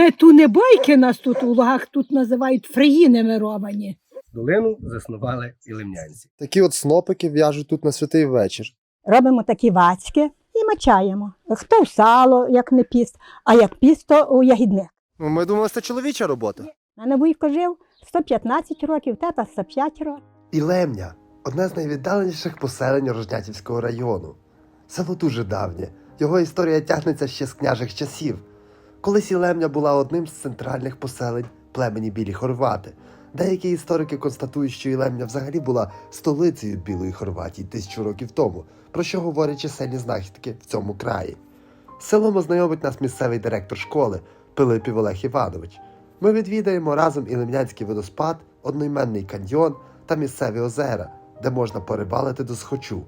Ми ту не бойки нас тут у лугах тут називають фреїни мировані. Долину заснували ілемнянці. Такі от снопики в'яжуть тут на святий вечір. Робимо такі вацьки і мачаємо. Хто в сало, як не піст, а як піст, то у ягідник. Ну, Ми думали, це чоловіча робота. У мене вуйко жив 115 років, тата 105 років. Ілемня одне з найвіддаленіших поселень Рожнятівського району. Село дуже давнє. Його історія тягнеться ще з княжих часів. Колись Ілемня була одним з центральних поселень племені Білі Хорвати. Деякі історики констатують, що Ілемня взагалі була столицею Білої Хорватії тисячу років тому, про що говорять чисельні знахідки в цьому краї. Селом ознайомить нас місцевий директор школи Пилипів Олег Іванович. Ми відвідаємо разом Ілемнянський водоспад, одноіменний каньйон та місцеві озера, де можна порибалити до схочу.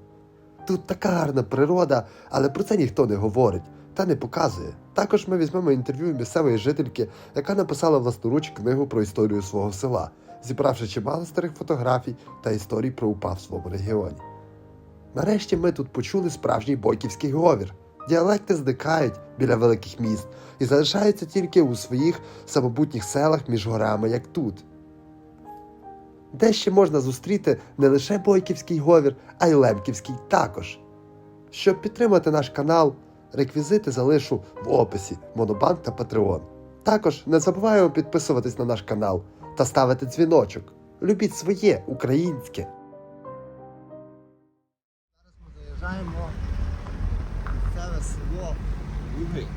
Тут така гарна природа, але про це ніхто не говорить та не показує. Також ми візьмемо інтерв'ю місцевої жительки, яка написала власноруч книгу про історію свого села, зібравши чимало старих фотографій та історій про УПА в своєму регіоні. Нарешті ми тут почули справжній бойківський говір. Діалекти зникають біля великих міст і залишаються тільки у своїх самобутніх селах між горами, як тут. Де ще можна зустріти не лише бойківський говір, а й лемківський також. Щоб підтримати наш канал, реквізити залишу в описі Монобанк та Patreon. Також не забуваємо підписуватись на наш канал та ставити дзвіночок. Любіть своє українське. Зараз ми Заїжджаємо в місцеве село Луги.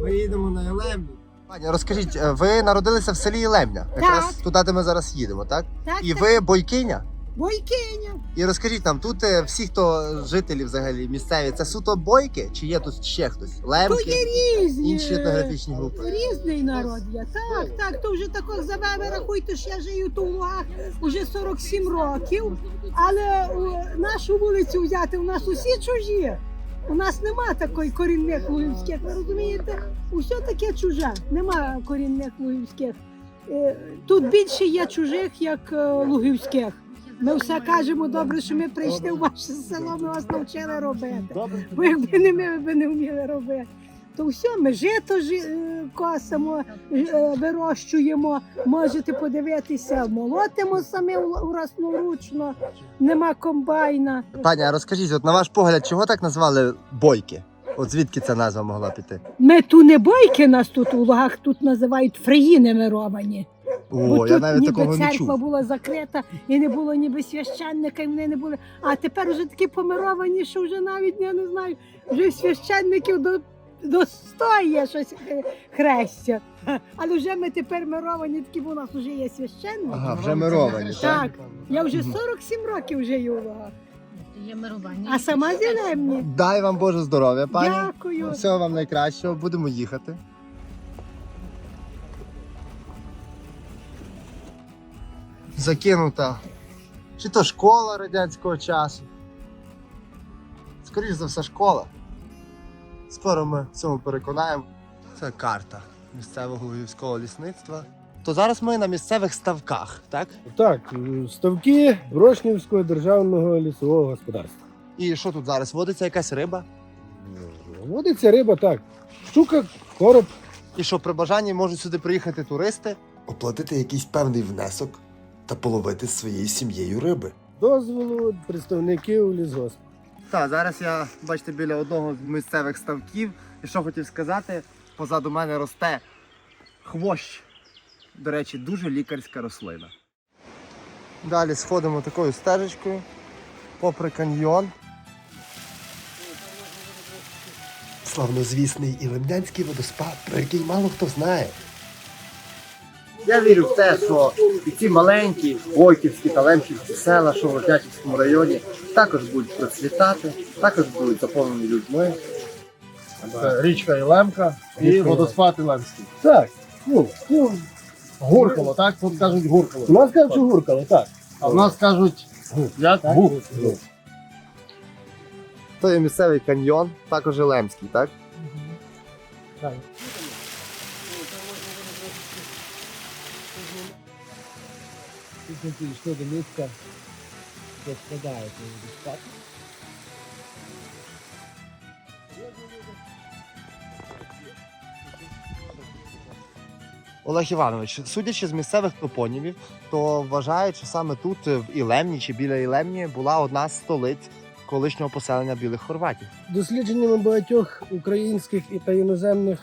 Ми їдемо на Єлемню. Пані, розкажіть, е, ви народилися в селі Єлемня, якраз туди, де ми зараз їдемо, так? Так, І ви бойкиня? Бойкиня. І розкажіть нам, тут е, всі, хто жителі взагалі місцеві, це суто бойки, чи є тут ще хтось? То Лемки, є різні. інші етнографічні групи. Різний народ є. Так, так, то вже такого за мене рахуйте, що я живу тут в Лугах уже 47 років. Але у нашу вулицю взяти, у нас усі чужі. У нас нема такої корінних лугівських, ви розумієте? Усе таке чуже, нема корінних лугівських. Е, Тут більше є чужих, як е, лугівських. Ми все кажемо, добре, що ми прийшли в ваше село, ми вас навчили робити. Бо якби не ми, ви б не вміли робити. То все, ми жито е, косимо, е, вирощуємо, можете подивитися, молотимо самі вл- власноручно, нема комбайна. Пані, розкажіть, от на ваш погляд, чого так назвали бойки? От звідки ця назва могла піти? Ми ту не бойки нас тут у лугах тут називають фреїни мировані. О, Бо я навіть ніби такого не церква чув. була закрита і не було ніби священника, і вони не були. А тепер вже такі помировані, що вже навіть я не знаю, вже священників до, до 100 є щось хрестя. Але вже ми тепер мировані, такі бо у нас вже є священники. Ага, вже мировані, так? Так, я вже 47 років живу в Є мирування. А сама зелемні. Дай вам Боже здоров'я, пані. Дякую. Всього вам найкращого, будемо їхати. Закинута. Чи то школа радянського часу. Скоріше за все, школа. Скоро ми в цьому переконаємо. Це карта місцевого львівського лісництва. То зараз ми на місцевих ставках, так? Так, ставки Рошнівського державного лісового господарства. І що тут зараз? Водиться якась риба? Водиться риба так. Щука, короб. І що при бажанні можуть сюди приїхати туристи? Оплатити якийсь певний внесок та половити з своєю сім'єю риби. Дозволу представників лісгосп. Так, зараз я, бачите, біля одного з місцевих ставків. І що хотів сказати, позаду мене росте хвощ. До речі, дуже лікарська рослина. Далі сходимо такою стежечкою попри каньйон. Славнозвісний Ілемнянський водоспад, про який мало хто знає. Я вірю в те, що і ці маленькі Бойківські та Лемківські села, що в Рожнятівському районі, також будуть процвітати, також будуть заповнені людьми. Це річка Ілемка і Річка водоспад Ілемський. Так. Ну, Гуркало, так? Тут кажуть гуркало. у нас кажуть, що гуркало, так. А в нас кажуть, як Так? гук. То є місцевий каньйон, також Лемський, так? Так. Пісники йшли до місця, де складають її дістати. Олег Іванович, судячи з місцевих топонімів, то вважають, що саме тут, е, в Ілемні чи біля Ілемні, була одна з столиць колишнього поселення білих хорватів. Дослідженнями багатьох українських і та іноземних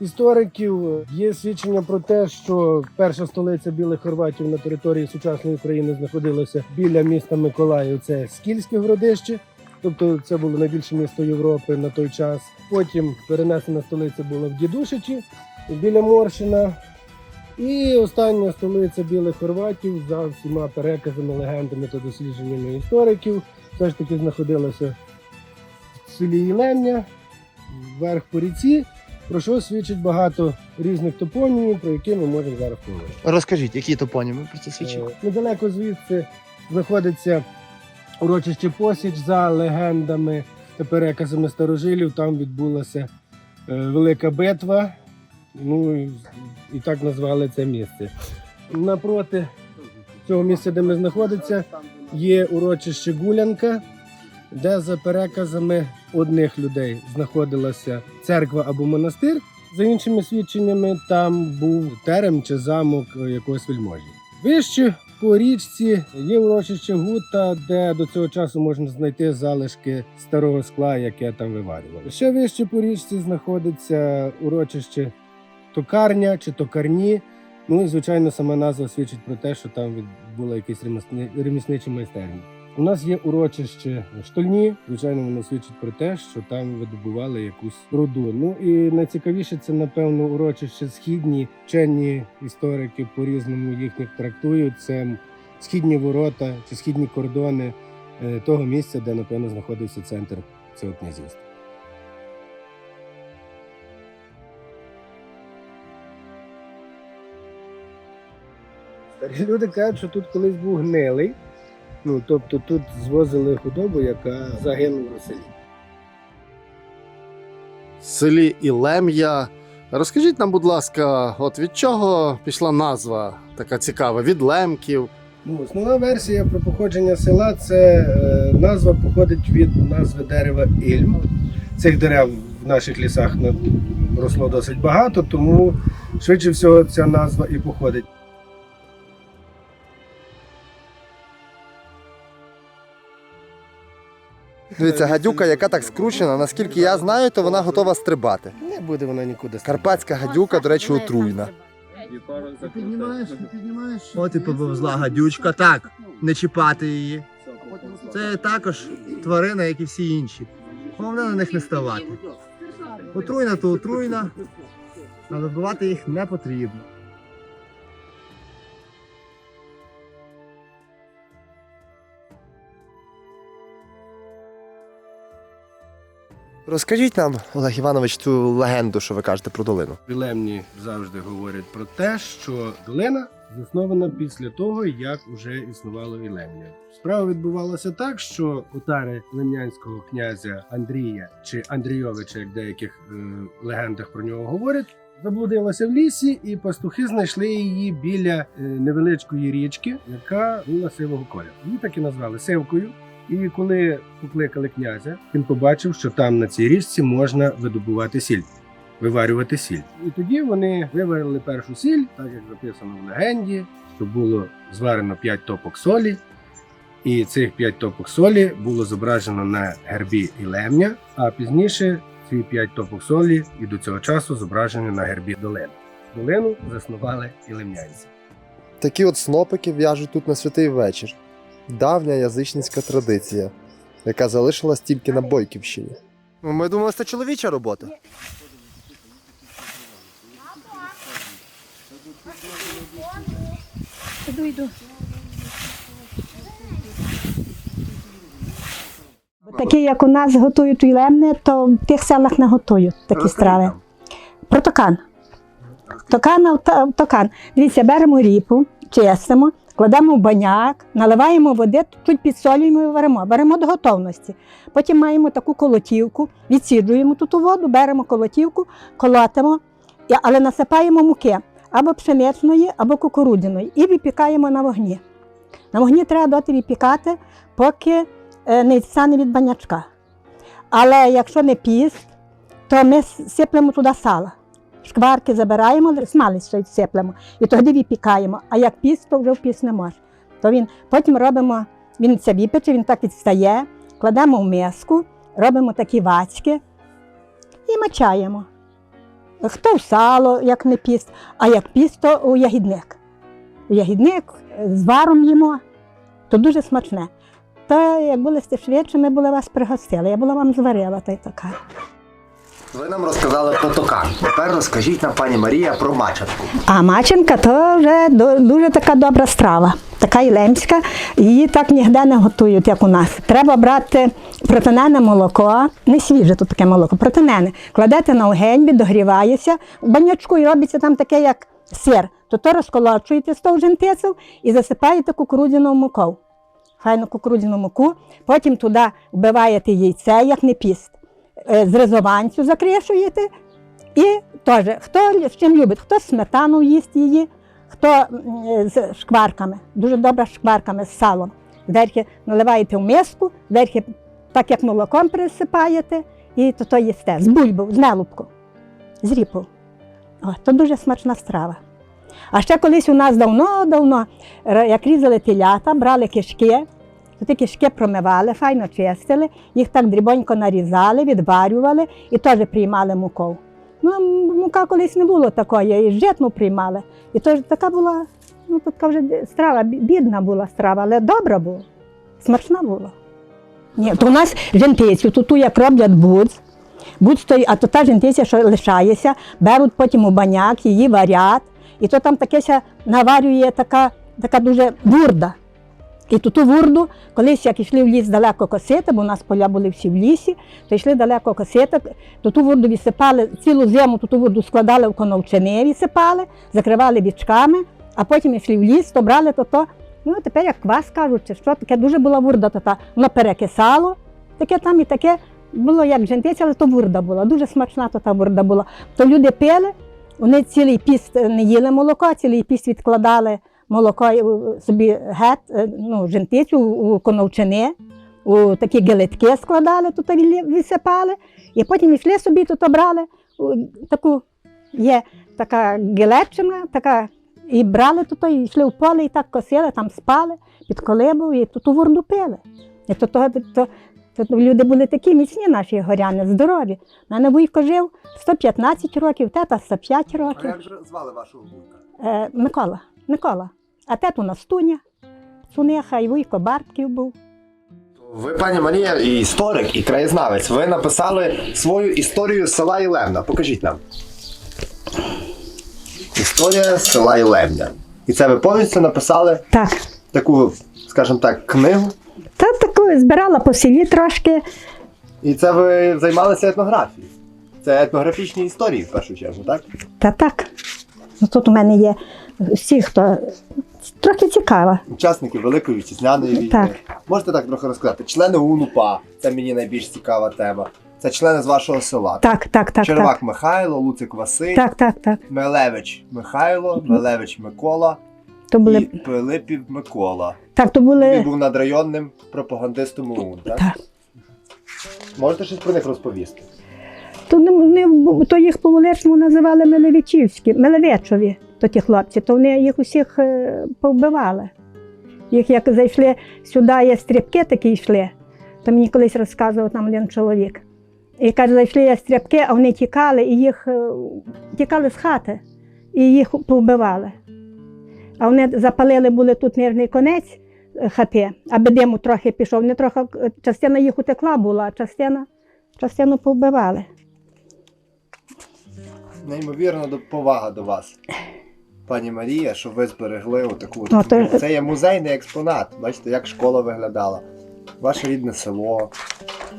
істориків є свідчення про те, що перша столиця білих хорватів на території сучасної України знаходилася біля міста Миколаїв. Це Скільське городище. Тобто це було найбільше місто Європи на той час. Потім перенесена столиця була в Дідушичі біля Моршина. І остання столиця білих хорватів за всіма переказами, легендами та дослідженнями істориків все ж таки знаходилася в селі Єлемня, вверх по ріці, про що свідчить багато різних топонімів, про які ми можемо зараз поговорити. Розкажіть, які топоніми про це свідчать? Е, Недалеко звідси знаходиться урочище Посіч за легендами та переказами старожилів. Там відбулася е, велика битва. Ну і, і так назвали це місце. Напроти цього місця, де ми знаходимося, є урочище Гулянка, де за переказами одних людей знаходилася церква або монастир. За іншими свідченнями, там був терем чи замок якогось вельможі. Вище по річці є урочище Гута, де до цього часу можна знайти залишки старого скла, яке там виварювали. Ще вище по річці знаходиться урочище Токарня чи Токарні. Ну і звичайно, сама назва свідчить про те, що там була якась ремісни- реміснича майстерня. У нас є урочище штольні. Звичайно, воно свідчить про те, що там видобували якусь руду. Ну і найцікавіше це, напевно, урочище східні. Вчені історики по-різному їх трактують. Це східні ворота чи східні кордони е, того місця, де, напевно, знаходився центр цього князівства. Старі люди кажуть, що тут колись був гнилий. Ну, тобто тут звозили худобу, яка загинула в селі. В селі Ілем'я. Розкажіть нам, будь ласка, от від чого пішла назва така цікава? Від лемків. Ну, основна версія про походження села це е, назва походить від назви дерева Ільм. Цих дерев в наших лісах росло досить багато, тому швидше всього ця назва і походить. Дивіться, гадюка, яка так скручена, наскільки я знаю, то вона готова стрибати. Не буде вона нікуди. Карпатська гадюка, до речі, отруйна. Ти піднімаєш, ти піднімаєш. От і поповзла гадючка. Так, не чіпати її. Це також тварина, як і всі інші. Головне на них не ставати. Отруйна то отруйна, але вбивати їх не потрібно. Розкажіть нам, Олег Іванович, цю легенду, що ви кажете про долину. Вілемні завжди говорять про те, що долина заснована після того, як вже існувало Ілемня. Справа відбувалася так, що отари лемнянського князя Андрія чи Андрійовича, як деяких е, легендах про нього говорять, заблудилася в лісі, і пастухи знайшли її біля е, невеличкої річки, яка була сивого кольору. Її так і назвали сивкою. І коли покликали князя, він побачив, що там на цій річці можна видобувати сіль виварювати сіль. І тоді вони виварили першу сіль, так як записано в легенді, що було зварено 5 топок солі. І цих 5 топок солі було зображено на гербі Ілемня, а пізніше ці 5 топок солі і до цього часу зображені на гербі долини. Долину заснували ілемнянці. Такі от снопики в'яжуть тут на святий вечір. Давня язичницька традиція, яка залишилась тільки на Бойківщині. Ну, Ми думали, це чоловіча робота. Іду, йду. Такі, як у нас готують уйлемне, то в тих селах не готують такі страви. Про токан. Токан, токан. Дивіться, беремо ріпу, чистимо, кладемо в баняк, наливаємо води, чуть підсолюємо і варимо. Беремо до готовності. Потім маємо таку колотівку, відсіджуємо тут воду, беремо колотівку, колотимо, але насипаємо муки або пшеничної, або кукурудзяної і випікаємо на вогні. На вогні треба доти випікати, поки е, не стане від банячка. Але якщо не піст, то ми сиплемо туди сало, шкварки забираємо, смалець ще сиплемо. І тоді випікаємо. А як піст, то вже в піст не може. То він потім робимо, він це випече, він так відстає, кладемо в миску, робимо такі вацьки і мачаємо. Хто в сало, як не піст, а як піст, то у ягідник. У ягідник е, з варом їмо, то дуже смачне. Та як були сте швидше, ми були вас пригостили. Я була вам зварила та й така. Ви нам розказали про токан. Тепер розкажіть нам, пані Марія, про мачатку. А маченка то вже дуже така добра страва, така ілемська. Її так ніде не готують, як у нас. Треба брати протинене молоко, не свіже тут таке молоко, протинене. Кладете на огонь, догрівається, в банячку і робиться там таке, як сир. То то розколочуєте з того і засипаєте кукурудзяну муку. Файну кукурудзяну муку, потім туди вбиваєте яйце, як не піст. Е, З резованцю закришуєте і теж, хто з чим любить, хто сметану їсть її, хто з шкварками, дуже добре з шкварками, з салом. Верхи наливаєте в миску, верхи так як молоком присипаєте, і то, то їсте з бульбу, з мелубку, з ріпу. О, то дуже смачна страва. А ще колись у нас давно-давно, як різали телята, брали кишки, то ті кишки промивали, файно чистили, їх так дрібонько нарізали, відварювали і теж приймали муку. Ну, мука колись не було такої, і житну приймали. І то ж така була, ну така вже страва, бідна була страва, але добра була, смачна була. Ні, то у нас жентицю, то ту як роблять будз то, а то та жентиця, що лишається, беруть потім у баняк, її варять, і то там таке ще наварює така, така дуже бурда. І ту ту вурду, колись як йшли в ліс далеко косити, бо у нас поля були всі в лісі, то йшли далеко косити, то ту вурду відсипали, цілу зиму ту, ту вурду складали в коновчини, відсипали, закривали бічками, а потім йшли в ліс, то брали то то. Ну, тепер як квас кажуть, чи що, таке дуже була вурда, то та, воно перекисало, таке там і таке було як жентиця, але то вурда була, дуже смачна то та вурда була. То люди пили, вони цілий піст не їли молоко, цілий піст відкладали молоко е, собі гет, е, ну, жентицю у коновчини, у такі гелетки складали, тут висипали, і потім йшли собі, тут брали таку, є така гелетчина, така, і брали тут, і йшли в поле, і так косили, там спали під колибу, і тут ту вурду пили. І то, то, то, то, люди були такі міцні, наші горяни, здорові. У мене вуйко жив 115 років, тета 105 років. ж звали вашого вуйка? Е, Микола, Микола. А тету Настуня, Цуниха і Вуйко Бартків був. Ви, пані Марія, і історик, і краєзнавець. Ви написали свою історію села Ілемна. Покажіть нам. Історія села Ілемня. І це ви повністю написали Так. таку, скажімо так, книгу. Та таку збирала по селі трошки. І це ви займалися етнографією. Це етнографічні історії в першу чергу, так? Та так. Ну, тут у мене є всі, хто трохи цікава. Учасники Великої вітчизняної війни. Так. Можете так трохи розказати? Члени УНУПА, це мені найбільш цікава тема. Це члени з вашого села. Так, так, так, Червак так. Михайло, Луцик Василь, Так, так, так. Мелевич Михайло, Мелевич Микола То і були, Пилипів Микола. так, то Він були. був надрайонним пропагандистом ОУН, так? Так. Можете щось про них розповісти? То, не, не, то їх по-вуличному називали Мелевичівські, Мелевичові, то ті хлопці, то вони їх усіх е, повбивали. Їх як зайшли сюди, є стрибки такі йшли, то мені колись розказував там один чоловік. І каже, зайшли є стрибки, а вони тікали, і їх е, тікали з хати, і їх повбивали. А вони запалили були тут нижній конець е, хати, аби диму трохи пішов. Вони трохи, частина їх утекла була, а частина, частину повбивали. Неймовірно повага до вас. Пані Марія, що ви зберегли отаку. Ну, то- Це є музейний експонат. Бачите, як школа виглядала. Ваше рідне село,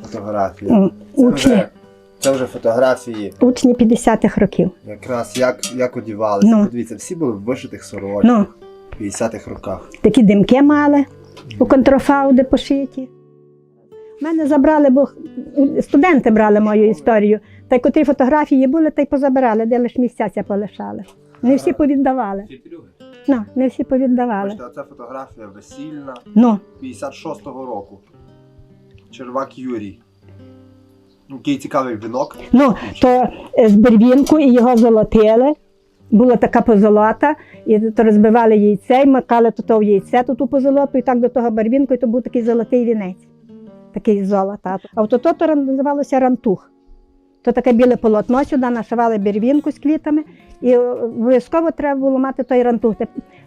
фотографія. М, Це Учні, вже, це вже фотографії, учні 50-х років. якраз як, як одівалися. Ну. Подивіться, всі були в вишитих сорочках Ну, в 50-х роках. такі димки мали у контрафауди пошиті. Мене забрали, бо студенти брали мою історію. Та й котрі фотографії були, та й позабирали, де лише місця полишали. Не всі повіддавали. Ну, не всі повіддавали. Бачите, оця фотографія весільна Ну, 56-го року. Червак Юрій. Який цікавий вінок. Ну, то е, з бервінку і його золотили. Була така позолота, і то розбивали яйце, і макали то в яйце, то ту позолоту, і так до того барвінку, і то був такий золотий вінець, такий золота. А то, то, то називалося рантух. То таке біле полотно сюди нашивали бервінку з квітами, і обов'язково треба було мати той рантух.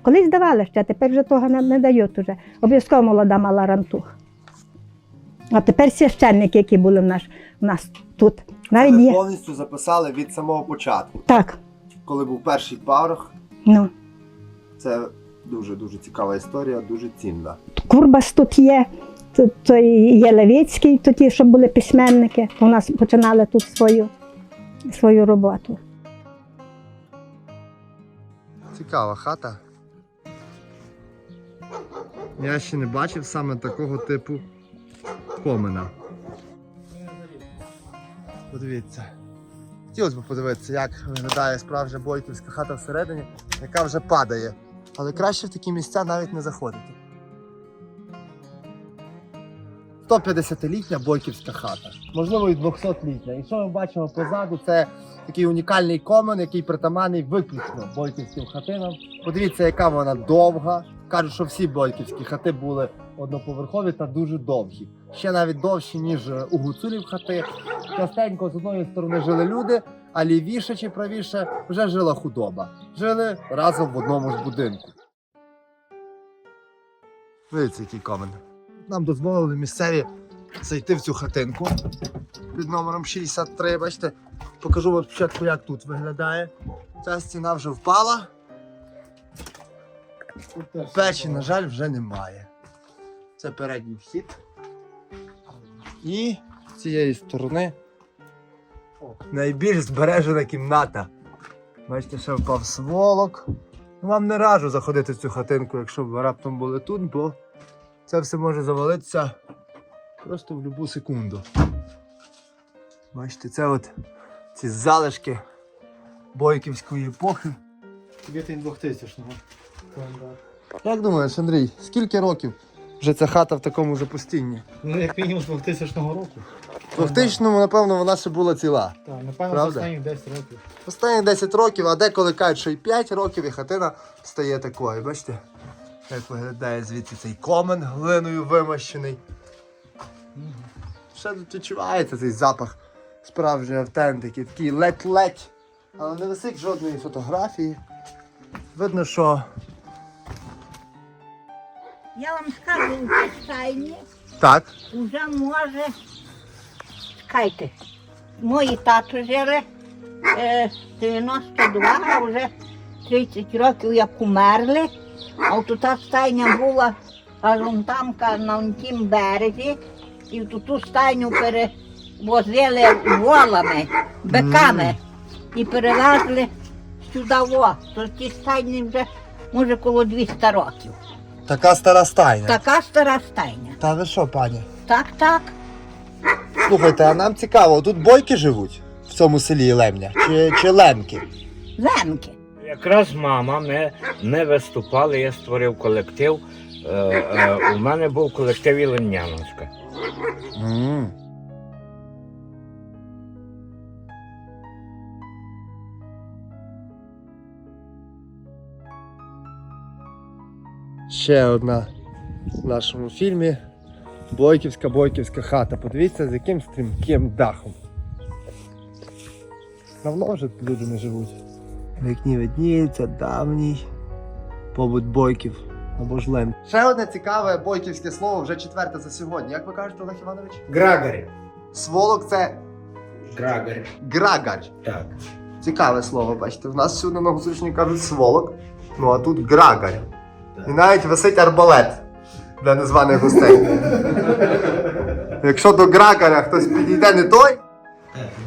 Колись давали ще, тепер вже того не, не дають уже. Обов'язково молода мала рантух. А тепер священники, які були в, наш, в нас тут. Навіть є. повністю записали від самого початку. Так, Коли був перший парох, ну. це дуже-дуже цікава історія, дуже цінна. Курбас тут є, то є Левицький, то ті, що були письменники, у нас починали тут свою, свою роботу. Цікава хата. Я ще не бачив саме такого типу комина. Подивіться. Хотілося б подивитися, як виглядає справжня бойківська хата всередині, яка вже падає. Але краще в такі місця навіть не заходити. 150-літня бойківська хата, можливо, і 200-літня. І що ми бачимо позаду, це такий унікальний комен, який притаманний виключно бойківським хатинам. Подивіться, яка вона довга. Кажуть, що всі бойківські хати були одноповерхові та дуже довгі. Ще навіть довші, ніж е, у гуцулів хати. Частенько з одної сторони жили люди, а лівіше чи правіше вже жила худоба. Жили разом в одному ж будинку. Дивіться, який комен. Нам дозволили місцеві зайти в цю хатинку під номером 63. Бачите, покажу вам спочатку, як тут виглядає. Ця стіна вже впала. Печі, на жаль, вже немає. Це передній вхід. І з цієї сторони найбільш збережена кімната. Бачите, ще впав сволок. Вам не раджу заходити в цю хатинку, якщо ви раптом були тут, бо це все може завалитися просто в будь-яку секунду. Бачите, це от ці залишки бойківської епохи. Квітень 2000-го. Як думаєш, Андрій, скільки років вже ця хата в такому запустінні? Ну, як мінімум з 2000 року. В 2000-му, напевно, вона ще була ціла. Так, напевно, Правда? останні 10 років. Останні 10 років, а деколи кажуть, що і 5 років, і хатина стає такою. Бачите, як виглядає звідси цей комен глиною вимащений. Ще тут відчувається цей запах справжньої автентики, такий ледь-ледь. Але не висить жодної фотографії. Видно, що Я вам скажу, у цій так. вже може. Чекайте. Мої тато жили е, 92, а вже 30 років як умерли. А от та стайня була аж он там на тім березі, і в ту стайню перевозили волами, биками і перевезли сюди во. То ті стайні вже може коло 200 років. Така стара стайня. Така стара стайня. Та ви що, пані? Так, так. Слухайте, а нам цікаво, тут бойки живуть в цьому селі Лемня? Чи, чи лемки? Лемки. Якраз мама, ми не виступали, я створив колектив. Е, е, у мене був колектив Ілемняновська. Ще одна в нашому фільмі. Бойківська бойківська хата. Подивіться, з яким стрімким дахом. Давно вже люди не живуть. В вікні видніється давній побут бойків або ж лем. Ще одне цікаве бойківське слово, вже четверте за сьогодні. Як ви кажете, Олег Іванович? Грагарі. Сволок це Грагарі. грагарь. Так. Цікаве слово, бачите. В нас всюди на Гуцульщині кажуть сволок, ну а тут грагарь. І навіть висить арбалет для незваних гостей. Якщо до грагаря хтось підійде не той,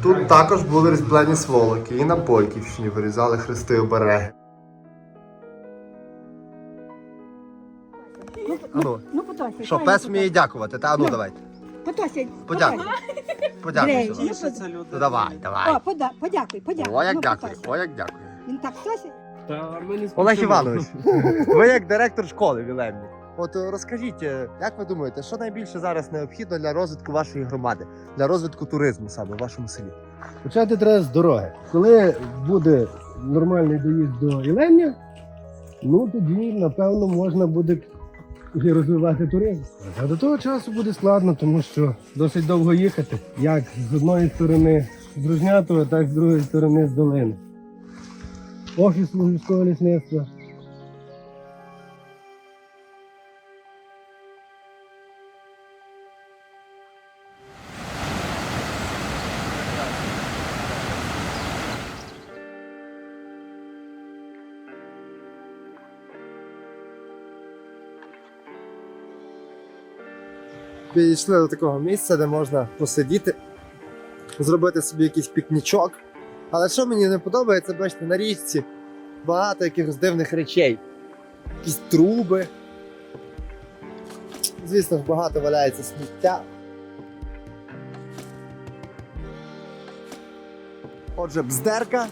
тут також були різьблені сволоки. І на Бойківщині вирізали хрести обереги. Ну, Ну, Потосі. що, пес вміє дякувати, та ну давайте. Потосі. Подякуй. Подякуй. Грей, ну, пода- Ну давай, О, давай. пода, подякуй, подякуй. О, як Ну, дякую, о, як дякую. Він так Тосі? Та ми не Олег. Іванович, ви як директор школи в Ілемні. От е, розкажіть, е, як ви думаєте, що найбільше зараз необхідно для розвитку вашої громади, для розвитку туризму саме в вашому селі? Почати треба з дороги. Коли буде нормальний доїзд до Ілення, ну тоді, напевно, можна буде і розвивати туризм. А до того часу буде складно, тому що досить довго їхати, як з одної сторони з Ружнятого, так і з другої сторони з долини. Офіс міського лісництва. Підійшли до такого місця, де можна посидіти, зробити собі якийсь пікнічок. Але що мені не подобається, бачите, на річці багато якихось дивних речей. Якісь труби. Звісно багато валяється сміття. Отже, бздерка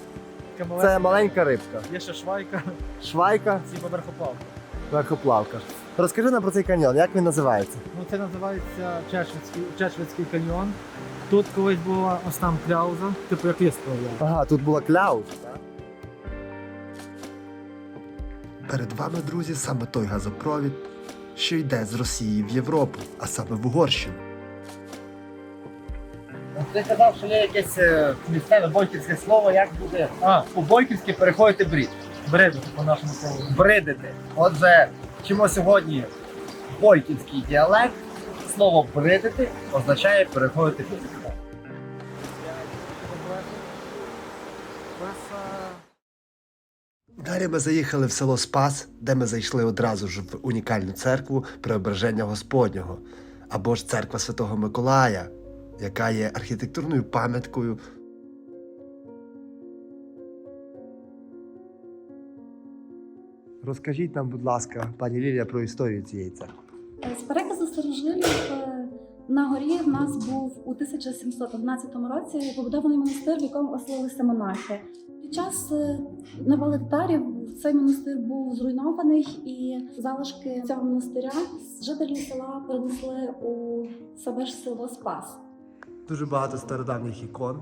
це маленька рибка. Є ще швайка, Швайка, типу верхоплавка. верхоплавка. Розкажи нам про цей каньйон, як він називається? Ну це називається Чешвицький, Чешвицький каньйон. Тут колись була ось там кляуза, типу як виставила. Ага, тут була кляуз. так? Перед вами, друзі, саме той газопровід, що йде з Росії в Європу, а саме в Угорщину. Ти казав, що є якесь е, місцеве бойківське слово, як буде. А, по-бойківськи переходити брід. Бреду, по нашому слову. Бридити. Отже, чому сьогодні бойківський діалект, слово бридити означає переходити брід. Далі ми заїхали в село Спас, де ми зайшли одразу ж в унікальну церкву Преображення Господнього, або ж церква Святого Миколая, яка є архітектурною пам'яткою. Розкажіть нам, будь ласка, пані Лілія, про історію цієї церкви. З переказу старожилів е, на горі в нас був у 1711 році побудований монастир, в якому оселилися монахи. Під час е, навали татарів цей монастир був зруйнований, і залишки цього монастиря жителі села перенесли у себе ж село Спас. Дуже багато стародавніх ікон.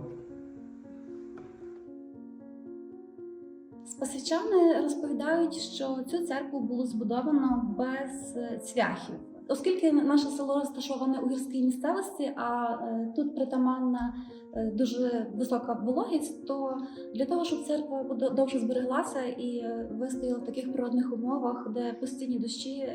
Спасичани розповідають, що цю церкву було збудовано без е, цвяхів. Оскільки наше село розташоване у гірській місцевості, а е, тут притаманна е, дуже висока вологість, то для того, щоб церква довше збереглася і вистояла в таких природних умовах, де постійні дощі,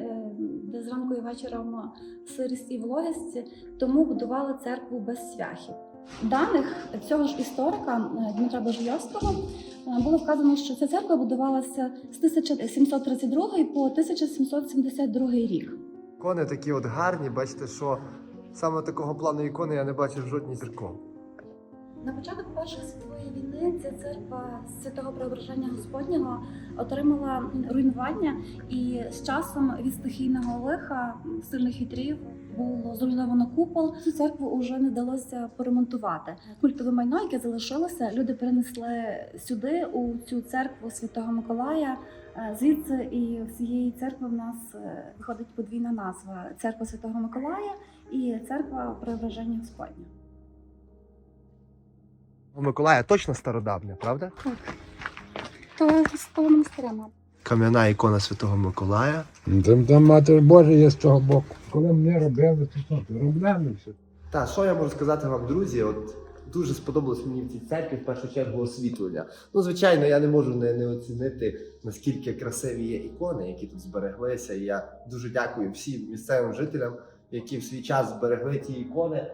де зранку і вечором сирість і вологість, тому будували церкву без цвяхів. Даних цього ж історика Дмитра Божойовського Е, було вказано, що ця церква будувалася з 1732 по 1772 рік. Ікони такі от гарні, бачите, що саме такого плану ікони я не бачив жодній церкві. На початок Першої світової війни ця церква святого Преображення Господнього отримала руйнування, і з часом від стихійного лиха сильних вітрів було зруйновано купол. Цю церкву вже не вдалося поремонтувати. Культове майно, яке залишилося, люди перенесли сюди, у цю церкву Святого Миколая. Е, Звідси і в цієї церкви в нас е, виходить подвійна назва: церква Святого Миколая і церква Преображення Господня. Миколая точно стародавня, правда? То з того монастиря, мабуть. Кам'яна ікона Святого Миколая. Там, там Матір Божа є з цього боку. Коли ми робили, то Робляли все. Так, що я можу сказати вам, друзі? От дуже сподобалось мені в цій церкві в першу чергу освітлення. Ну, звичайно, я не можу не, не оцінити, наскільки красиві є ікони, які тут збереглися. І я дуже дякую всім місцевим жителям, які в свій час зберегли ті ікони,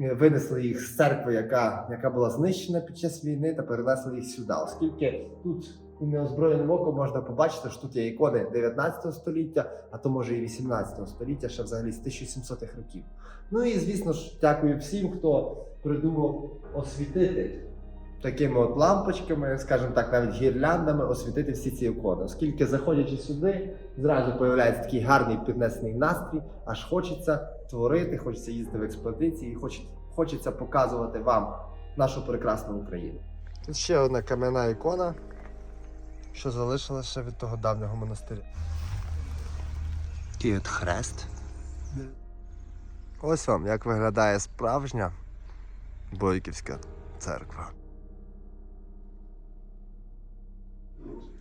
е, винесли їх з церкви, яка, яка була знищена під час війни, та перенесли їх сюди. Оскільки тут і неозброєним оком можна побачити, що тут є ікони 19 століття, а то може і 18 століття, ще взагалі з 1700-х років. Ну і звісно ж, дякую всім, хто придумав освітити такими от лампочками, скажімо так, навіть гірляндами, освітити всі ці ікони. Оскільки заходячи сюди, зразу появляється такий гарний піднесений настрій, аж хочеться творити, хочеться їздити в експедиції, хоч- хочеться показувати вам нашу прекрасну Україну. Ще одна кам'яна ікона, що залишилася ще від того давнього монастиря. Такий от хрест. Ось вам, як виглядає справжня Бойківська церква.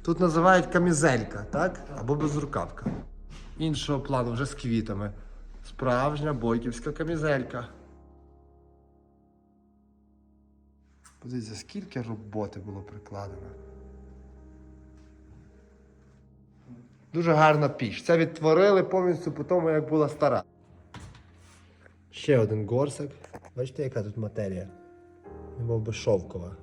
Тут називають камізелька, так? Або безрукавка. Іншого плану, вже з квітами. Справжня бойківська камізелька. Подивіться, скільки роботи було прикладено. Дуже гарна піч. Це відтворили повністю по тому, як була стара. Ще один горсик. Бачите, яка тут матерія? Мов би шовкова.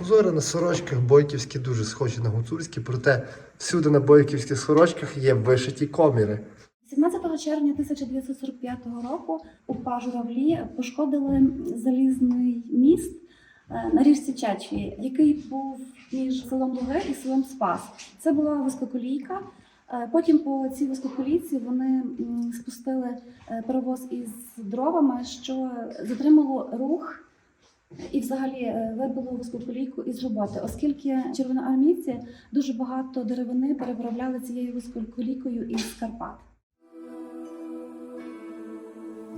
Узори на сорочках бойківські дуже схожі на гуцульські, проте всюди на бойківських сорочках є вишиті коміри. 17 червня 1945 року УПА «Журавлі» пошкодили залізний міст на річці Чечві, який був між селом Луги і селом Спас. Це була вузькоколійка. Е, Потім по цій вузькоколійці вони спустили е, паровоз із дровами, що затримало рух і взагалі е, вибило вузькоколійку із роботи, оскільки червоноармійці дуже багато деревини переправляли цією вузькоколійкою із Карпат.